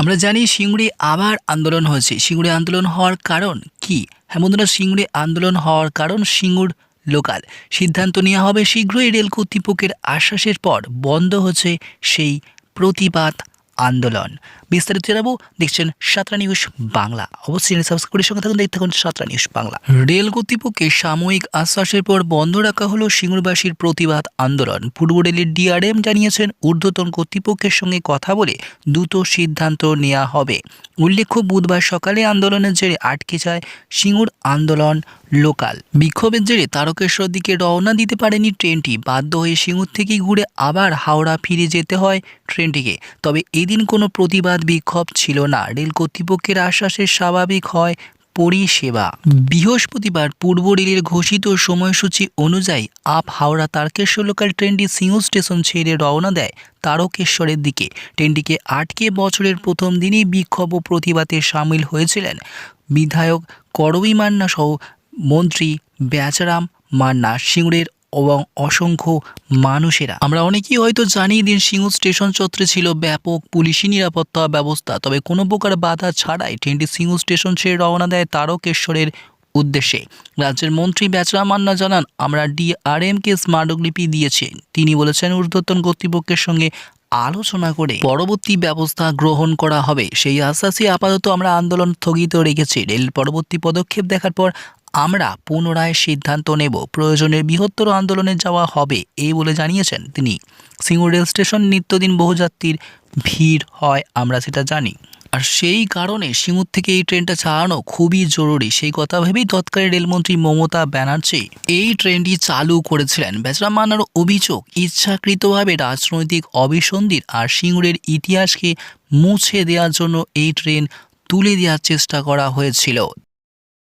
আমরা জানি সিঙ্গুড়ি আবার আন্দোলন হয়েছে। সিঙ্গুড়ি আন্দোলন হওয়ার কারণ কি? হ্যাঁ বন্ধুরা সিঙ্গুড়ি আন্দোলন হওয়ার কারণ সিঙ্গুর লোকাল। সিদ্ধান্ত নেওয়া হবে শীঘ্রই রেল কর্তৃপক্ষের আশ্বাসের পর। বন্ধ হচ্ছে সেই প্রতিবাদ আন্দোলন। বিস্তারিত জানাব, দেখছেন সাতরা নিউজ বাংলা। অবশ্যই সাবস্ক্রাইব করে সঙ্গে থাকুন, দেখতে থাকুন সাতরা নিউজ বাংলা। রেল কর্তৃপক্ষের সাময়িক আশ্বাসের পর বন্ধ রাখা হলো সিঙ্গুরবাসীর প্রতিবাদ আন্দোলন। পূর্ব রেলের ডিআরএম জানিয়েছেন, ঊর্ধ্বতন কর্তৃপক্ষের সঙ্গে কথা বলে দ্রুত সিদ্ধান্ত নেওয়া হবে। উল্লেখ্য, বুধবার সকালে আন্দোলনের জেরে আটকে যায় সিঙ্গুর আন্দোলন লোকাল। বিক্ষোভের জেরে তারকেশ্বর দিকে রওনা দিতে পারেনি ট্রেনটি। বাধ্য হয়ে সিঙ্গুর থেকে ঘুরে আবার হাওড়া ফিরে যেতে হয় ট্রেনটিকে। তবে এদিন কোনো প্রতিবাদ বিক্ষোভ ছিল না। রেল কর্তৃপক্ষের আশ্বাসে স্বাভাবিক হয় পরিষেবা। বৃহস্পতিবার পূর্ব রেলের ঘোষিত সময়সূচি অনুযায়ী আপ হাওড়া তারকেশ্বর লোকাল ট্রেনটি সিংহ স্টেশন ছেড়ে রওনা দেয় তারকেশ্বরের দিকে। ট্রেনটিকে আটকে বছরের প্রথম দিনই বিক্ষোভ ও প্রতিবাদে সামিল হয়েছিলেন বিধায়ক করবী মান্না সহ মন্ত্রী বেচারাম মান্না সিঙ্গুরের এবং অসংখ্য মানুষেরা। আমরা অনেকেই হয়তো জানি দিন সিংহ স্টেশন চত্বরে ছিল ব্যাপক পুলিশি নিরাপত্তা ব্যবস্থা, তবে কোনো প্রকার বাধা ছাড়াই ট্রেনটি সিংহ স্টেশন ছেড়ে রওনা দেয় তারকেশ্বরের উদ্দেশ্যে। রাজ্যের মন্ত্রী বেচরা মান্না জানান, আমরা ডিআরএমকে স্মারকলিপি দিয়েছি। তিনি বলেছেন, ঊর্ধ্বতন কর্তৃপক্ষের সঙ্গে আলোচনা করে পরবর্তী ব্যবস্থা গ্রহণ করা হবে। সেই আশ্বাসে আপাতত আমরা আন্দোলন স্থগিত রেখেছি। রেল পরবর্তী পদক্ষেপ দেখার পর আমরা পুনরায় সিদ্ধান্ত নেব। প্রয়োজনে বৃহত্তর আন্দোলনে যাওয়া হবে এই বলে জানিয়েছেন তিনি। সিঙ্গুর রেল স্টেশন নিত্যদিন বহুযাত্রীর ভিড় হয়, আমরা সেটা জানি। আর সেই কারণে সিঙ্গুর থেকে এই ট্রেনটা চালানো খুবই জরুরি। সেই কথা ভেবেই তৎকালীন রেলমন্ত্রী মমতা ব্যানার্জি এই ট্রেনটি চালু করেছিলেন। বেচরা মানার অভিযোগ, ইচ্ছাকৃতভাবে রাজনৈতিক অবিসন্ধির আর সিঙ্গুরের ইতিহাসকে মুছে দেওয়ার জন্য এই ট্রেন তুলে দেওয়ার চেষ্টা করা হয়েছিল।